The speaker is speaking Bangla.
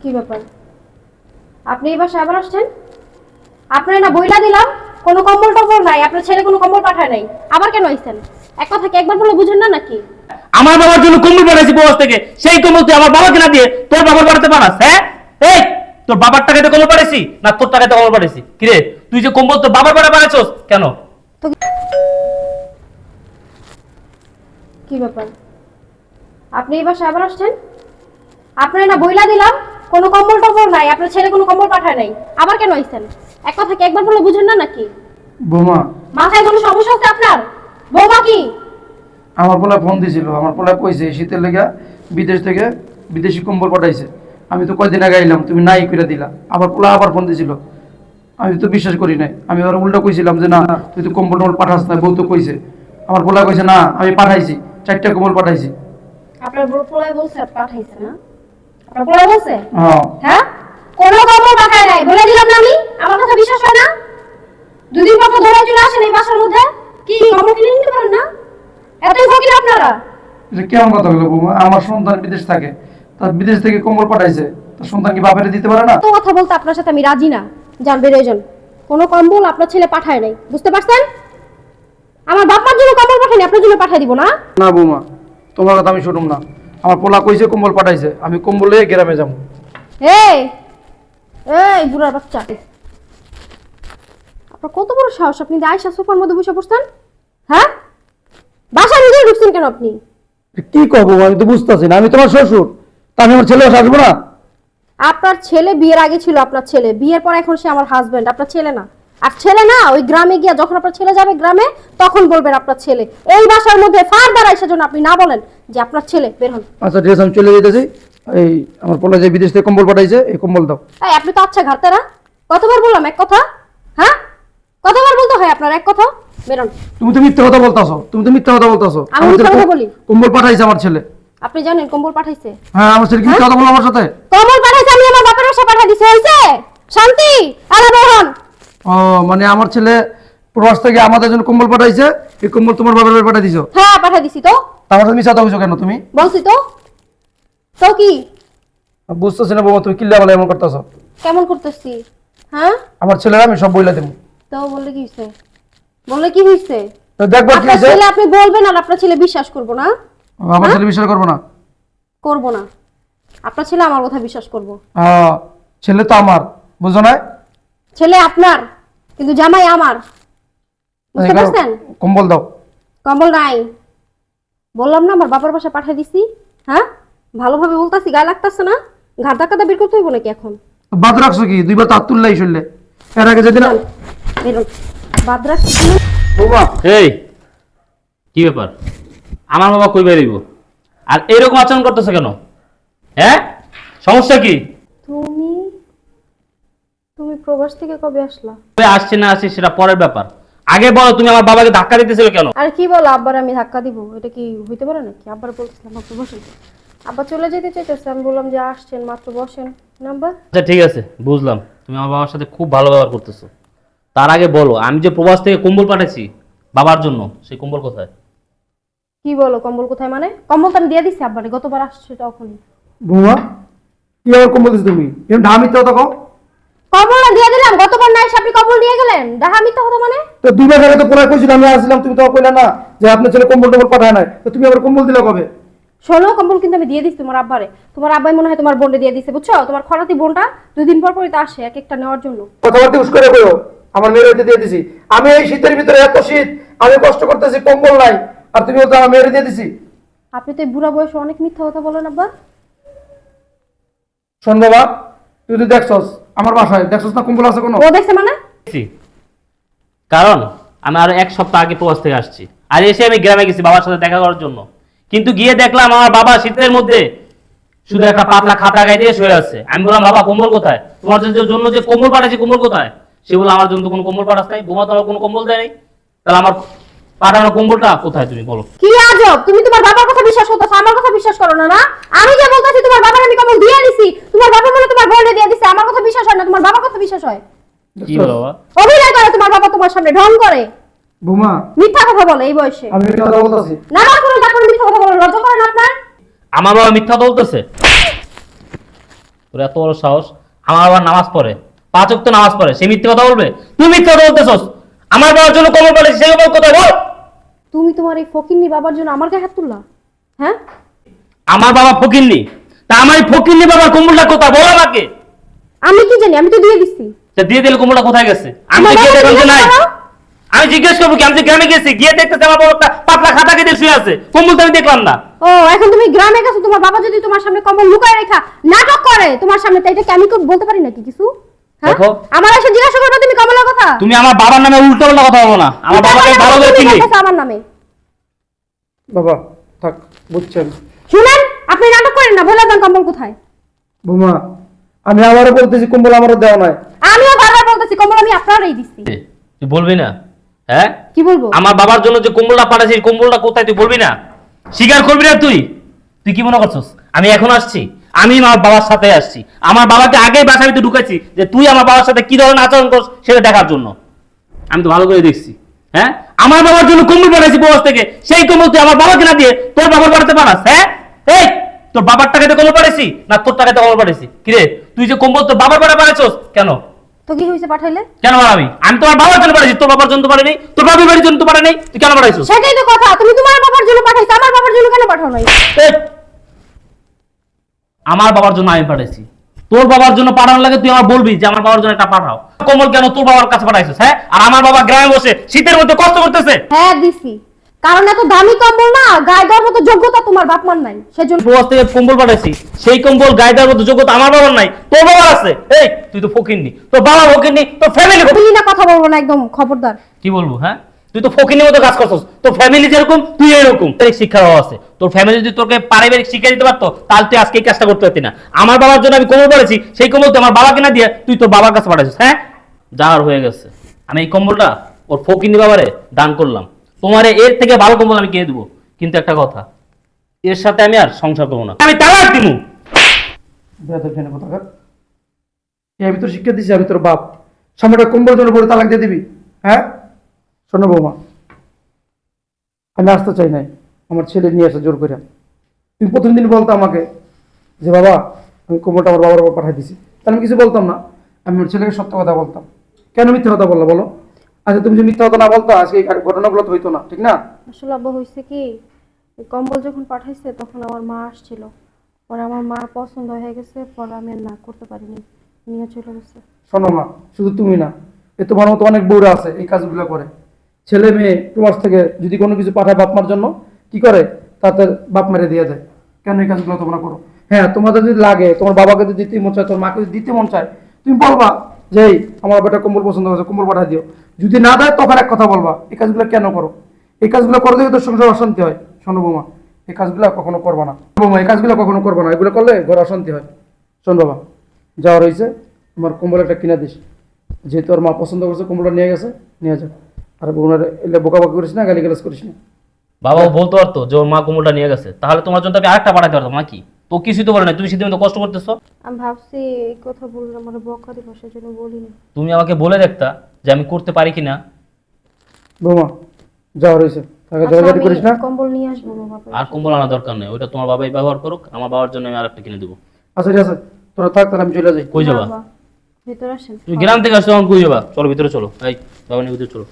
কি ব্যাপার? আপনি এই বাসায় আবার আসছেন? আপনার না বইলা দিলাম কোনো কম্বল টম্বল নাই আপনার ছেলে কোনো কম্বল পাঠায় নাই। আবার কেন আইছেন? এক কথা কি একবার বলে বুঝেন না নাকি? আমার বাবার জন্য কম্বল পাঠাইছি বস থেকে। সেই কম্বল তুই আমার বাবাকে না দিয়ে তোর বাবার বাড়িতে পাঠাস হ্যাঁ? এই তোর বাবার টাকাতে কম্বল পাঠাইছি না তোর টাকাতে কম্বল পাঠাইছি কিরে তুই যে কম্বল তোর বাবার বাড়ি পাঠাইছস কেন? কি ব্যাপার? আপনি এই বাসায় আবার আসছেন? আপনার না বইলা দিলাম কোনো কম্বল টম্বল নাই আপনার ছেলে কোনো কম্বল পাঠায় নাই। আবার কেন আইছেন? এক কথা কি একবার বলে বুঝেন না নাকি? বৌমা। মাথায় কোনো সমস্যা আছে আপনার? বৌমা কি? আমার পোলা ফোন দিছিল আমার পোলা কইছে শীতের লেগে বিদেশ থেকে বিদেশি কম্বল পাঠাইছে। আমি তো কয়দিন আগে আইলাম তুমি নাই করে দিলা। আবার পোলা আবার ফোন দিছিল। আমি তো বিশ্বাস করি নাই। আমি আবার উল্টা কইছিলাম যে না তুই তো কম্বল টম্বল পাঠাস না বউ তো কইছে। আমার পোলা কইছে না আমি পাঠাইছি চারটা কম্বল পাঠাইছি। আপনার পোলায় বলছে পাঠাইছে না? আপনার বলছে? হ্যাঁ। হ্যাঁ? কোনো কম্বল পাঠায় নাই। বলে দিলাম না আমি? আমার কথা বিশ্বাস হয় না? দুদিন পর তো ধরে চলে আসেন এই বাসার মধ্যে? কি কম্বল কিনে নিতে পারেন না? এতই ফকির আপনারা। এটা কেমন কথা হলো বৌমা? আমার সন্তান বিদেশ থাকে। তার বিদেশ থেকে কম্বল পাঠাইছে। তার সন্তান কি বাপেরে দিতে পারে না? তো কথা বলতে আপনার সাথে আমি রাজি না। যান বেরোয় যান। কোনো কম্বল আপনার ছেলে পাঠায় নাই। বুঝতে পারছেন? আমার বাপমার জন্য কম্বল পাঠায়নি আপনার জন্য পাঠিয়ে দিব না? না বৌমা তোমার কথা আমি শুনুম না। আমার পোলা কইছে কম্বল পাঠাইছে। আমি কম্বল লয়ে গ্রামে যাব। এই এই বুড়ার বাচ্চা। আপনার কত বড় সাহস আপনি আয়সা সোফার মধ্যে বসে পড়ছেন হ্যাঁ? বাসার নিজেই ঢুকছেন কেন আপনি? কি কব আমি তো বুঝতেছি না আমি তোমার শ্বশুর। তা আমি আমার ছেলে আসব না? আপনার ছেলে বিয়ের আগে ছিল আপনার ছেলে বিয়ের পর এখন সে আমার হাজবেন্ড আপনার ছেলে না। আর ছেলে না ওই গ্রামে গিয়া যখন আপনার ছেলে যাবে গ্রামে তখন বলবেন আপনার ছেলে। এই বাসার মধ্যে ফার দাঁড়ায় সেজন্য আপনি না বলেন যে আপনার ছেলে বের হন। আচ্ছা ঠিক আছে আমি চলে যেতেছি। এই আমার পোলা যে বিদেশ থেকে কম্বল পাঠাইছে এই কম্বল দাও। এই আপনি তো আচ্ছা ঘাটতে না কতবার বললাম এক কথা? হ্যাঁ? কতবার বলতে হয় আপনার এক কথা? বেরোন তুমি তো মিথ্যা কথা বলতাছো তুমি তো মিথ্যা কথা বলতাছো। আমি মিথ্যা কথা বলি? কম্বল পাঠাইছে আমার ছেলে। আপনি জানেন কম্বল পাঠাইছে? হ্যাঁ আমার ছেলে কি কথা বলো আমার সাথে? কম্বল পাঠাইছে আমি আমার বাপের বাসা পাঠাই দিছি হইছে? শান্তি? আরে বের হন। ও মানে আমার ছেলে প্রবাস থেকে আমাদের জন্য কম্বল পাঠাইছে এই কম্বল তোমার বাবার বাড়ি পাঠাই দিছো? হ্যাঁ পাঠাই দিছি তো। তা আমার সাথে কইছো কেন তুমি? বলছি তো। তো কি? বুঝতেছি না বাবা তুমি কিল্লা বলে এমন করতেছো। কেমন করতেছি? হ্যাঁ? আমার ছেলেরা আমি সব বইলা দেবো। তো বললে কি হইছে? বললে কি হইছে? তো দেখব কি হয়েছে ছেলে আপনি বলবেন আর আপনার ছেলে বিশ্বাস করব না। আমার ছেলে বিশ্বাস করব না? করব না। আপনার ছেলে আমার কথা বিশ্বাস করব। হ্যাঁ ছেলে তো আমার বুঝো না ছেলে আপনার কিন্তু জামাই আমার। বুঝতে পারছেন? কম্বল দাও। কম্বল নাই। বললাম না আমার বাবার বাসা পাঠিয়ে দিছি। হ্যাঁ? ভালোভাবে বলতাছি গায়ে লাগতাছে না। ঘাট ধাক্কাটা বের করতে হইব নাকি এখন? বাদ রাখছো কি? দুইবার তার তুললাই শুনলে এর আগে যেদিন বেরোন বাদ রাখছি বৌমা। এই কি ব্যাপার? আমার বাবা কই বেরিব আর এইরকম আচরণ করতেছে কেন? হ্যাঁ? সমস্যা কি? তুমি প্রবাস থেকে কবে আসলা? কবে আসছে না আসছে সেটা পরের ব্যাপার। আগে বলো তুমি আমার বাবাকে ধাক্কা দিতেছিলে কেন? আর কি বলো আব্বার আমি ধাক্কা দিব? এটা কি হইতে পারে নাকি? আব্বার বলছিলাম আপনি বসেন আব্বা চলে যেতে চাইতেছে আমি বললাম যে আসছেন মাত্র বসেন। নাম্বার? আচ্ছা ঠিক আছে বুঝলাম। তুমি আমার বাবার সাথে খুব ভালো ব্যবহার করতেছো। তার আগে বলো আমি যে প্রবাস থেকে কম্বল পাঠাইছি বাবার জন্য সেই কম্বল কোথায়? কি বলো কম্বল কোথায় মানে? কম্বল তো আমি দিয়ে দিচ্ছি আব্বারে গতবার আসছে তখনই। বৌমা কি আবার কম্বল দিচ্ছ তুমি? এরকম ঢা মিথ্যা কথা দিয়ে দিলাম গতবার না এসে আপনি কম্বল নিয়ে গেলেন? দেখা মিথ্যা কথা মানে? তো দুইবার আগে তো পোলা কইছিল আমি আসছিলাম তুমি তো কইলা না যে আপনার ছেলে কম্বল টম্বল পাঠায় নাই। তো তুমি আবার কম্বল দিলা কবে? শোনো কম্বল কিন্তু আমি দিয়ে দিচ্ছি তোমার আব্বারে। তোমার আব্বাই মনে হয় তোমার বোনকে দিয়ে দিচ্ছে বুঝছ? তোমার খরাতি বোনটা দুদিন পর পরই তো আসে এক একটা নেওয়ার জন্য। কথাবার্তা উস করে কইও আমার মেয়ের হইতে দিয়ে দিছি। আমি এই শীতের ভিতরে এত শীত আমি কষ্ট করতেছি কম্বল নাই আর তুমি বলতে আমার মেয়ের দিয়ে দিছি। আপনি তো এই বুড়া বয়সে অনেক মিথ্যা কথা বলেন আব্বা। শোন বাবা তুই তো দেখছস আমার বাসায় দেখছস না কম্বল আছে কোনো? ও দেখছে মানে? গেছি। কারণ আমি আরও এক সপ্তাহ আগে প্রবাস থেকে আসছি। আর এসে আমি গ্রামে গেছি বাবার সাথে দেখা করার জন্য। কিন্তু গিয়ে দেখলাম আমার বাবা শীতের মধ্যে শুধু একটা পাতলা খাতা গায়ে দিয়ে শুয়ে আছে। আমি বললাম বাবা কম্বল কোথায়? তোমার যে- জন্য যে কম্বল পাঠাচ্ছি কম্বল কোথায়? সে বলল আমার জন্য তো কোনো কম্বল পাঠাস নাই। বোমা তো আমার কোনো কম্বল দেয় নাই। তাহলে আমার পাঠানো কম্বলটা কোথায় তুমি বলো? কি আজব! তুমি তোমার বাবার কথা বিশ্বাস করতেছো আমার কথা বিশ্বাস করো না না আমি যে বলতেছি তোমার বাবার আমি কম্বল দিয়ে দিছি তোমার বাবা বলে তোমার বোনকে দিয়ে দিছে আমার কথা বিশ্বাস হয় না তোমার বাবার কথা বিশ্বাস হয় কি বলো বাবা অভিনয় করে বাবা তোমার সামনে ঢং করে। বুমা। মিথ্যা কথা বলে এই বয়সে। আমি একটা কথা বলতেছি। না না কোনো তারপরে মিথ্যা কথা বলে লজ্জা করে না আপনার? আমার বাবা মিথ্যা বলতেছে। তোর এত বড় সাহস। আমার আবার নামাজ পড়ে। পাঁচ ওয়াক্ত নামাজ পড়ে। সে মিথ্যে কথা বলবে? তুই মিথ্যে কথা বলতেছস। আমার বাবার জন্য কবর পড়েছি সেই কবর কোথায়? বল। তুমি তোমার এই ফকিন্নি বাবার জন্য আমার গায়ে হাত তুললা? হ্যাঁ? আমার বাবা ফকিরনি তা আমার এই ফকিরনি বাবার কম্বলটা কোথায়? বল আমাকে। আমি কি জানি? আমি তো দিয়ে দিচ্ছি সে দিয়ে দিলে কম্বলটা কোথায় গেছে? আমি তো গিয়ে দেখলাম যে জিজ্ঞেস নাই আমি জিজ্ঞেস করব কি? আমি যে গ্রামে গেছি গিয়ে দেখতেছি আমার বাবা একটা পাতলা খাতা কেটে শুয়ে আছে। কম্বল তো আমি দেখলাম না। ও এখন তুমি গ্রামে গেছো তোমার বাবা যদি তোমার সামনে কম্বল লুকায় রেখা নাটক করে তোমার সামনে তাই এটা কি আমি কি বলতে পারি নাকি কিছু? হ্যাঁ? দেখো। আমার এসে জিজ্ঞাসা করবে তুমি কমলের কথা? তুমি আমার বাবার নামে উল্টো পাল্টা কথা বলো না। আমার বাবাকে ভালো করে চিনি। আমার নামে। বাবা থাক বুঝছি আমি শুনেন আপনি নাটক করেন না বলে দেন কম্বল কোথায়। বৌমা আমি আবারও বলতেছি কম্বল আমারও দেওয়া নাই আমিও বারবার বলতেছি কম্বল আমি আপনারই দিচ্ছি তুই বলবি না? হ্যাঁ? কি বলব? আমার বাবার জন্য যে কম্বলটা পাঠাচ্ছি এই কম্বলটা কোথায় তুই বলবি না? স্বীকার করবি না তুই? তুই কি মনে করছিস? আমি এখন আসছি। আমি আমার বাবার সাথে আসছি। আমার বাবাকে আগেই বাসা ভিতরে ঢুকাচ্ছি যে তুই আমার বাবার সাথে কি ধরনের আচরণ করছ সেটা দেখার জন্য। আমি তো ভালো করে দেখছি। হ্যাঁ? আমার বাবার জন্য কম্বল পাঠাইছি বস থেকে। সেই কম্বল তুই আমার বাবাকে না দিয়ে তোর বাবার পাঠাতে পারাস হ্যাঁ? এই! তোর বাবার টাকাতে কম্বল পাঠাইছি না তোর টাকাতে কম্বল পাঠাইছি? কিরে তুই যে কম্বল তোর বাবার পাঠা পাঠাইছস কেন? তো কি হয়েছে পাঠাইলে? কেন পাঠাবি? আমি তোমার বাবার জন্য পাঠাইছি তোর বাবার জন্য তো পাঠাই তোর বাবার বাড়ির জন্য তো পাঠাই নাই তুই কেন পাঠাইছিস? সেটাই তো কথা তুমি তোমার বাবার জন্য পাঠাইছো আমার বাবার জন্য কেন পাঠাও নাই? আমার বাবার জন্য আমি পাঠাইছি। তোর বাবার জন্য পাঠানোর লাগে তুই আমার বলবি যে আমার বাবার জন্য একটা পাঠাও। কমল কেন তোর বাবার কাছে পাঠাইছিস হ্যাঁ? আর আমার বাবা গ্রামে বসে শীতের মধ্যে কষ্ট করতেছে। হ্যাঁ দিছি। কারণ এত দামি কম্বল না গায়ে দেওয়ার মতো যোগ্যতা তোমার বাপ মার নাই। সেজন্য প্রবাস থেকে কম্বল পাঠাইছি। সেই কম্বল গায়ে দেওয়ার মতো যোগ্যতা আমার বাবার নাই। তোর বাবার আছে। এই তুই তো ফকিরনি তোর বাবা ফকিরনি তোর ফ্যামিলি তুমি না কথা বলব না একদম খবরদার। কি বলব হ্যাঁ? তুই তো ফকিনের মতো কাজ করছিস। তোর ফ্যামিলি যেরকম তুই এরকম। পারিবারিক শিক্ষার অভাব আছে। তোর ফ্যামিলি যদি তোকে পারিবারিক শিক্ষা দিতে পারতো তাহলে তুই আজকে এই কাজটা করতে পারতি না। আমার বাবার জন্য আমি কম্বল পড়েছি সেই কম্বল তুই আমার বাবাকে না দিয়ে তুই তোর বাবার কাছে পাঠাইছিস হ্যাঁ? যাওয়ার হয়ে গেছে। আমি এই কম্বলটা ওর ফকিনি বাবারে দান করলাম। তোমারে এর থেকে ভালো কম্বল আমি কিনে দেবো? কিন্তু একটা কথা, এর সাথে আমি আর সংসার করব না। আমি তালাক কোথাকার? আমি তোর শিক্ষা দিছি, আমি তোর বাপ। সামনেটা কম্বল জন্য পরে তালাক দিয়ে দিবি। হ্যাঁ? শোনো বৌমা, আমি আসতে চাই নাই। আমার ছেলে নিয়ে আসে জোর করে। তুমি প্রথম দিন বলতো আমাকে যে, বাবা, আমি কম্বলটা আমার বাবার উপর পাঠিয়ে দিছি। তাহলে আমি কিছু বলতাম না। আমি আমার ছেলেকে সত্য কথা বলতাম। কেন মিথ্যা কথা বলল বলো? আচ্ছা তুমি যে মিথ্যা কথা না বলতো আজকে এই ঘটনাগুলো তো হইতো না ঠিক না? আসলে আব্বা হয়েছে কি এই কম্বল যখন পাঠাইছে তখন আমার মা আসছিল। পরে আমার মার পছন্দ হয়ে গেছে পরে আমি আর না করতে পারিনি নিয়ে চলে গেছে। শোনো মা শুধু তুমি না এ তোমার মতো অনেক বউরা আছে এই কাজগুলো করে। ছেলে মেয়ে প্রবাস থেকে যদি কোনো কিছু পাঠায় বাপ মার জন্য কি করে? তাতে বাপ মেরে দিয়ে দেয় কেন এই কাজগুলো তোমরা করো? হ্যাঁ তোমাদের যদি লাগে তোমার বাবাকে যদি দিতে মন চায় তোমার মাকে যদি দিতে মন চায় তুমি বলবা যে আমার বেটা কম্বল পছন্দ হয়েছে কম্বল পাঠায় দিও। যদি না দেয়, তখন এক কথা বলবা, এই কাজগুলো কেন করো? এই কাজগুলো করে দেখে তো সংসার অশান্তি হয়। শোনো বৌমা, এই কাজগুলো কখনো করবা না। বৌমা, এই কাজগুলো কখনো করবা না। এগুলো করলে ঘরে অশান্তি হয়। শোন বাবা যাওয়া রয়েছে আমার কম্বল একটা কিনে দিস। যেহেতু ওর মা পছন্দ করছে, কম্বলটা নিয়ে গেছে, নিয়ে যাও আর বোনের এলে বোকাবাকি করিস না গালি গালাজ করিস না। বাবা বলতে পারতো যে ওর মা কম্বলটা নিয়ে গেছে। তাহলে তোমার জন্য আমি আরেকটা পাঠাতে পারতাম নাকি? তো কিছুই তো বলে না তুমি মধ্যে কষ্ট করতেছো। আমি ভাবছি এই কথা বললে আমার বকা দিব সেজন্য বলিনি। তুমি আমাকে বলে দেখতা যে আমি করতে পারি কিনা। বৌমা যাওয়া রয়েছে। তাকে আচ্ছা, করিস না? কম্বল নিয়ে আসব আমার আর কম্বল আনা দরকার নেই ওইটা তোমার বাবাই ব্যবহার করুক আমার বাবার জন্য আমি আরেকটা কিনে দেবো। আচ্ছা ঠিক আছে। তোরা থাক তাহলে আমি চলে যাই। কই যাবা? বাবা, ভিতরে আসেন। তুমি গ্রাম থেকে আসছো তখন কই যাবা? চলো ভিতরে চলো। এই বাবা নিয়ে ভিতরে চলো।